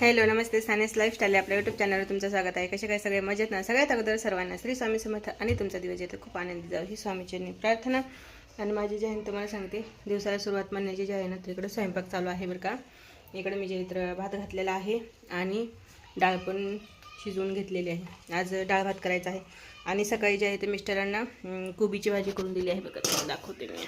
Hello नमस्ते. सानेस lifestyle आपल्या युट्यूब चॅनलवर तुमचं स्वागत आहे. कसे काय? सगळे मजेत ना? सगळ्यात अगोदर सर्वांना श्री स्वामी समर्थ आणि तुमचा दिवस येतो. खूप आनंदी जाऊ ही स्वामीचरणी प्रार्थना. आणि माझी जे आहे तुम्हाला सांगते. दिवसाला सुरुवात म्हणण्याची जी आहे ना तर इकडे स्वयंपाक चालू आहे बरं का. इकडे मी जे इतर भात घातलेला आहे आणि डाळ पण शिजवून घेतलेली आहे. आज डाळ भात करायचा आहे. आणि सकाळी जे आहे ते मिस्टरांना कोबीची भाजी करून दिली आहे बघा. दाखवते मी.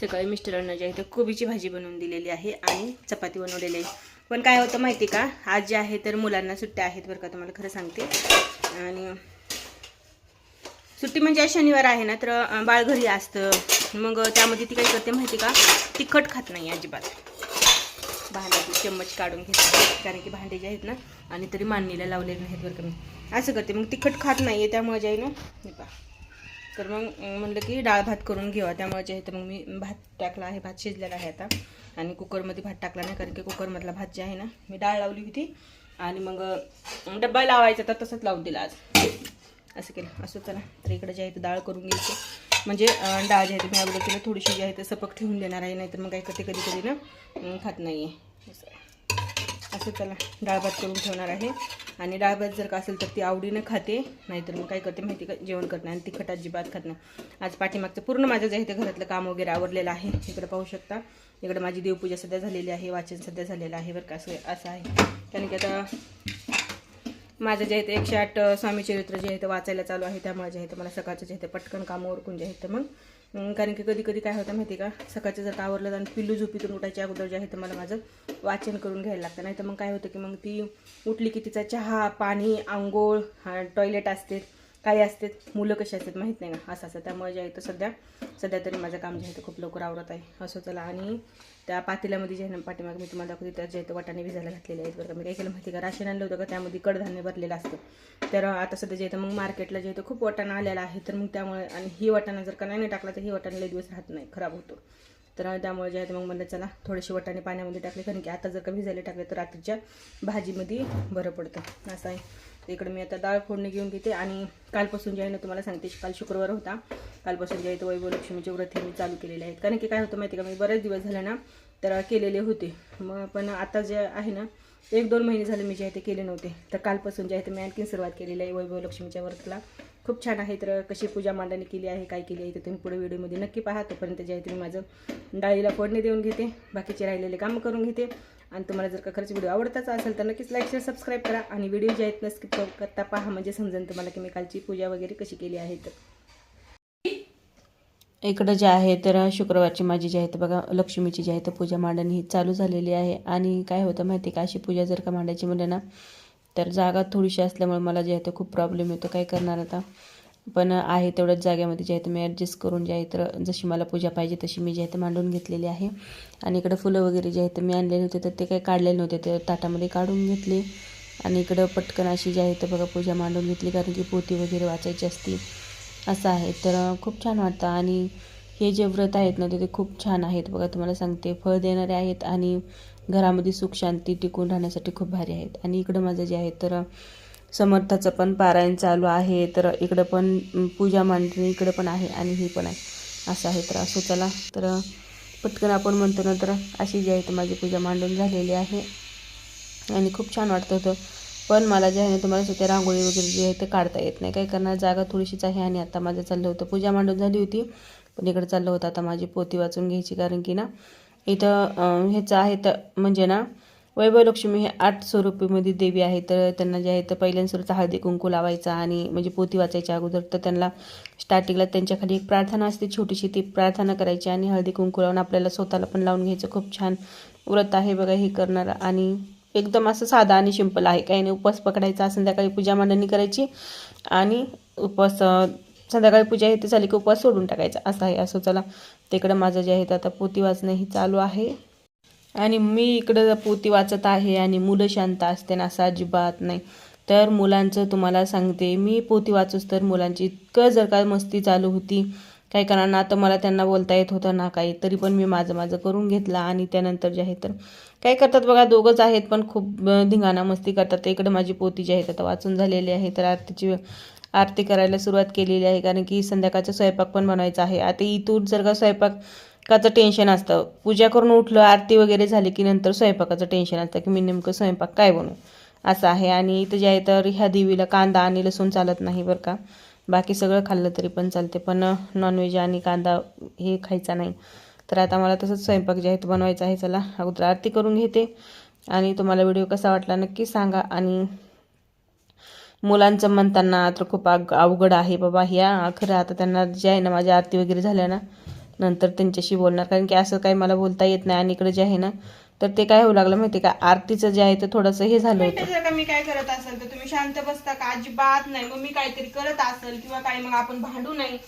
सकाळी मिस्टरांना जे आहे ते कोबीची भाजी बनवून दिलेली आहे आणि चपाती बनवलेली आहे. पण काय होतं माहिती का? आज जे आहे तर मुलांना सुट्ट्या आहेत बरं का तुम्हाला खरं सांगते. आणि सुट्टी म्हणजे आज शनिवार आहे ना तर बाळ घरी असतं. मग त्यामध्ये ती काय करते माहिती का? तिखट खात नाही अजिबात. भांड्याची चम्मच काढून घेते कारण की भांडे जे आहेत ना आणि तरी मांडणीला लावलेले नाहीत बरं का मी. असं करते मग तिखट खात नाही आहे त्यामुळे जे आहे ना तर मग म्हणलं की डाळ भात करून घेवा त्यामुळे जे आहे तर मग मी भात टाकला आहे भात शिजलेला आहे आता. आणि कुकरमध्ये भात टाकला नाही कारण की कुकरमधला भात जे आहे ना मी डाळ लावली होती. आणि मग डब्बा लावायचा तर तसंच लावून दिला आज. असं केलं. असं चला तर इकडे जे आहे ते डाळ करून घ्यायची. म्हणजे डाळ जी आहे ती मी अगोदर तिला थोडीशी जी आहे ते सपक ठेवून देणार आहे नाहीतर मग काय कधी कधी कधी ना खात नाही आहे असं असं डाळ भात करून ठेवणार आहे. आणि डाळ भात जर का असेल तर ती आवडीनं खाते. नाहीतर मग काय करते माहिती का? जेवण करते आणि तिखट अजिबात खात नाही. आज पाठीमागचं पूर्ण माझं जे आहे ते घरातलं काम वगैरे आवरलेलं आहे. इकडे पाहू शकता. इकडे माझी देवपूजा सध्या झालेली आहे. वाचन सध्या झालेलं आहे. बरं का असं असं आहे. कारण की आता माझं जे आहे ते एकशे आठ स्वामी चरित्र जे आहे ते वाचायला चालू आहे. त्यामुळे जे आहे ते मला सकाळचं जे आहे ते पटकन कामं उरकून जे आहे ते मग कारण की कधी कधी काय होतं माहिती आहे का? सकाळचं जर का आवरलं आणि पिल्लू झोपीतून उठायच्या अगोदर जे आहे तर मला माझं वाचन करून घ्यायला लागतं. नाही तर मग काय होतं की मग ती उठली की तिचा चहा पाणी आंघोळ हा टॉयलेट असते. काही असतात मुलं कशी असतात माहीत नाही ना असं असं त्यामुळे जे आहे तर सध्या सध्या तरी माझं काम जे आहे ते खूप लवकर आवरत आहे. असं चला. आणि त्या पातेल्यामध्ये जे आहे ना पाठीमाग मी तुम्हाला दाखवते त्या जे आहे ते वाटाणे भिजायला घातलेले आहेत बरं का. मी काय केलं माहिती का? राशन आणलं होतं का? त्यामध्ये कडधान्य भरलेलं असतं. तर आता सध्या जे आहे मग मार्केटला जे आहे ते खूप वाटाणा आलेला आहे. तर मग त्यामुळे आणि ही वाटाणा जर का नाही टाकला तर ही वाटाणा दिवस राहत नाही खराब होतो. तर त्यामुळे जे आहे मग म्हणलं चला थोडेसे वटाणे पाण्यामध्ये टाकले. कारण की आता जर का भिजायला टाकले तर रात्रीच्या भाजीमध्ये बरं पडतं. असं आहे. इकडे मी आता डाळ फोडणी घेऊन घेते आणि कालपासून जे आहे ना तुम्हाला सांगते काल शुक्रवार होता. कालपासून जे आहे ते वैभव लक्ष्मीचे व्रत हे मी चालू केलेले आहेत. कारण की काय होतं माहिती का मी बरेच दिवस झाले ना तर केलेले होते. मग पण आता जे आहे ना एक दोन महिने झाले मी जे आहे ते केले नव्हते. तर कालपासून जे आहे ते मी आणखीन सुरुवात केलेली आहे वैभवलक्ष्मीच्या व्रतला. खूप छान आहे. तर कशी पूजा मांडणी केली आहे काय केली आहे ते तुम्ही पुढे व्हिडिओमध्ये नक्की पाहा. तोपर्यंत जे आहे ते मी माझं डाळीला फोडणी देऊन घेते. बाकीचे राहिलेले कामं करून घेते. आणि तुम्हाला जर का खरंच व्हिडिओ आवडताच असेल तर नक्कीच लाईक शेअर सबस्क्राईब करा. आणि व्हिडिओ जे आहेत ना स्किप करता पहा म्हणजे समजेल तुम्हाला की मी कालची पूजा वगैरे कशी केली आहे. तर इकडं जे आहे तर शुक्रवारची माझी जी आहे तर बघा लक्ष्मीची जी आहे तर पूजा मांडणी ही चालू झालेली आहे. आणि काय होतं माहिती आहे का? अशी पूजा जर का मांडायची म्हणलं ना तर जागा थोडीशी असल्यामुळे मला जे आहे ते खूप प्रॉब्लेम येतो. काय करणार आता? पण आहे तेवढ्याच जागेमध्ये जे आहे ते मी ॲडजस्ट करून जे आहे तर जशी मला पूजा पाहिजे तशी मी जे आहे ते मांडून घेतलेली आहे. आणि इकडं फुलं वगैरे जे आहे ते मी आणलेले होते तर ते काही काढलेले नव्हते. ते ताटामध्ये काढून घेतले. आणि इकडं पटकन अशी जी आहे तर बघा पूजा मांडून घेतली कारण की पोती वगैरे वाचायची असती असं आहे. तर खूप छान वाटतं. आणि हे जे व्रत आहेत ना ते खूप छान आहेत. बघा तुम्हाला सांगते. फळ देणारे आहेत आणि घरामध्ये सुख शांती टिकून राहण्यासाठी खूप भारी आहेत. आणि इकडं माझं जे आहे तर समर्थाचं पण पारायण चालू आहे. तर इकडं पण पूजा मांडणी इकडं पण आहे आणि ही पण आहे. असं आहे. तर असो चला. तर पटकन आपण म्हणतो ना तर अशी जी आहे तर माझी पूजा मांडून झालेली आहे. आणि खूप छान वाटतं होतं. पण मला जे आहे ना तुम्हाला सध्या रांगोळी वगैरे जे आहे ते काढता येत नाही. काय करणार जागा थोडीशीच आहे आणि आता माझं चाललं होतं. पूजा मांडून झाली होती. पण इकडे चाललं होतं. आता माझी पोती वाचून घ्यायची. कारण की ना इथं ह्याचं आहे तर म्हणजे ना वैभव लक्ष्मी हे आठ स्वरूपीमध्ये देवी आहे. तर त्यांना जे आहे तर पहिल्यांदा हळदी कुंकू लावायचा आणि म्हणजे पोती वाचायच्या अगोदर तर त्यांना स्टार्टिंगला त्यांच्याखाली एक प्रार्थना असते छोटीशी ती प्रार्थना करायची आणि हळदी कुंकू लावून आपल्याला स्वतःला पण लावून घ्यायचं. खूप छान व्रत आहे बघा हे करणार. आणि एकदम असं साधा आणि सिंपल आहे. काही नाही उपवास पकडायचा संध्याकाळी पूजा मांडणी करायची आणि उपवास संध्याकाळी पूजा आहे ते झाली की उपवास सोडून टाकायचा. असं आहे असं चला. तिकडं माझं जे आहे आता पोती वाचणं ही चालू आहे. आणि मी इकडं पोती वाचत आहे आणि मुलं शांत असते ना असं अजिबात नाही. तर मुलांचं तुम्हाला सांगते मी पोती वाचूस तर मुलांची इतकं जर का मस्ती चालू होती काही कारण आता मला त्यांना बोलता येत होतं ना काही तरी पण मी माझं माझं करून घेतलं आणि त्यानंतर जे आहे तर काय करतात बघा दोघंच आहेत पण खूप धिंगाणा मस्ती करतात. तर इकडे माझी पोती जी आहे आता वाचून झालेली आहे. तर आरतीची आरती करायला सुरुवात केलेली आहे कारण की संध्याकाळचा स्वयंपाक पण बनवायचा आहे. आता इथून जर का स्वयंपाक काचं टेन्शन असतं पूजा करून उठलं आरती वगैरे झाली की नंतर स्वयंपाकाचं टेन्शन असतं की मी नेमकं स्वयंपाक काय बनवू? असं आहे. आणि इथं जे आहे तर ह्या देवीला कांदा आणि लसूण चालत नाही बरं का. बाकी सगळं खाल्लं तरी पण चालते. पण नॉनव्हेज आणि कांदा हे खायचा नाही. तर आता मला तसंच स्वयंपाक जे आहे तो बनवायचा आहे. चला अगोदर आरती करून घेते. आणि तुम्हाला व्हिडिओ कसा वाटला नक्की सांगा. आणि मुलांचं म्हणताना तर खूप अग अवघड आहे बाबा. ह्या खरं आता त्यांना जे आहे ना माझ्या आरती वगैरे झाल्या ना नंतर त्यांच्याशी बोलणार. कारण की असं काही मला बोलता येत नाही आणि इकडे जे आहे ना तर ते काय होऊ लागलं माहिती का? आरतीचं जे आहे ते थोडंसं हे झालं होतं. का मी काय करत असेल तर तुम्ही शांत बसता का? अजिबात नाही. मग मी काहीतरी करत असेल किंवा काही मग आपण भांडू नाही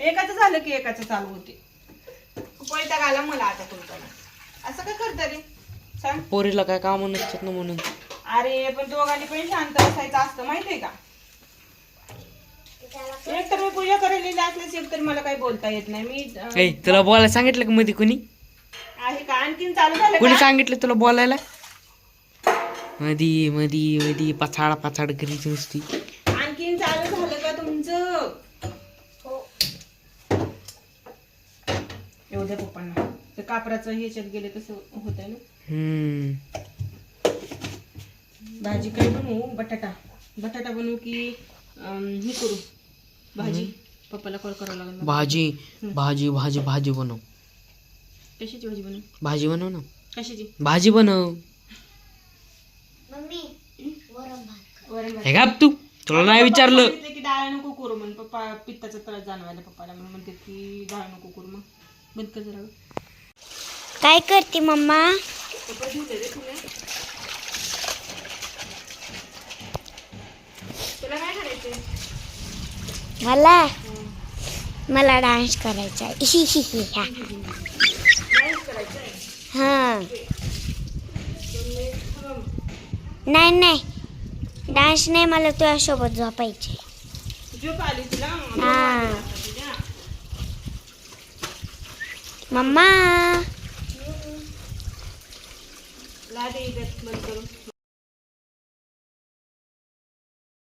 एकाचं झालं की एकाचं चालू होते. वैताग आला मला आता तुमचा असं काय करता रे? सांग. पोरीला काय काम नसतात ना म्हणून. अरे पण दोघांनी पण शांत बसायचं असतं माहितीये का? एक तर मी पूजा करायलेली असल्यास एक तर मला काही बोलता येत नाही. मी अं, तुला बोलायला सांगितलं का मध्ये कोणी? आहे का? आणखीन चालू झालं कोणी का? सांगितलं तुला बोलायला? मधी मधी मधी पछाड पछाड करीत नुसती आणखीन चालू झालं का तुमचं? एवढ्या पप्पांना. ते कापराचं ह्याच्यात गेले कसं होत ना? हम्म. भाजी काय बनवू? बटाटा. बटाटा बनवू की हे करू. भाजी. पप्पाला कॉल करावं लागेल. मला. भाजी भाजी भाजी भाजी बनव. कशाची भाजी बनवू? भाजी बनव ना. कशाची? भाजी बनव. वरण भात. हे का तू. तुला नाही पप्पा विचारलं. सांगितलं की डाळ नको करू म्हणून पप्पा पित्ताचा त्रास जाणवायला पप्पाला म्हणून म्हणते की डाळ नको करू मग बंद कर जरा. काय करते मम्मा पप्पा ठेवते रे तुला तुला काय करायचंय? मला? मला डान्स करायचा हा. नाही नाही. डान्स नाही मला तुझ्यासोबत झोपायचे झोप आली तुला? हा. तुझ्या. मम्मा.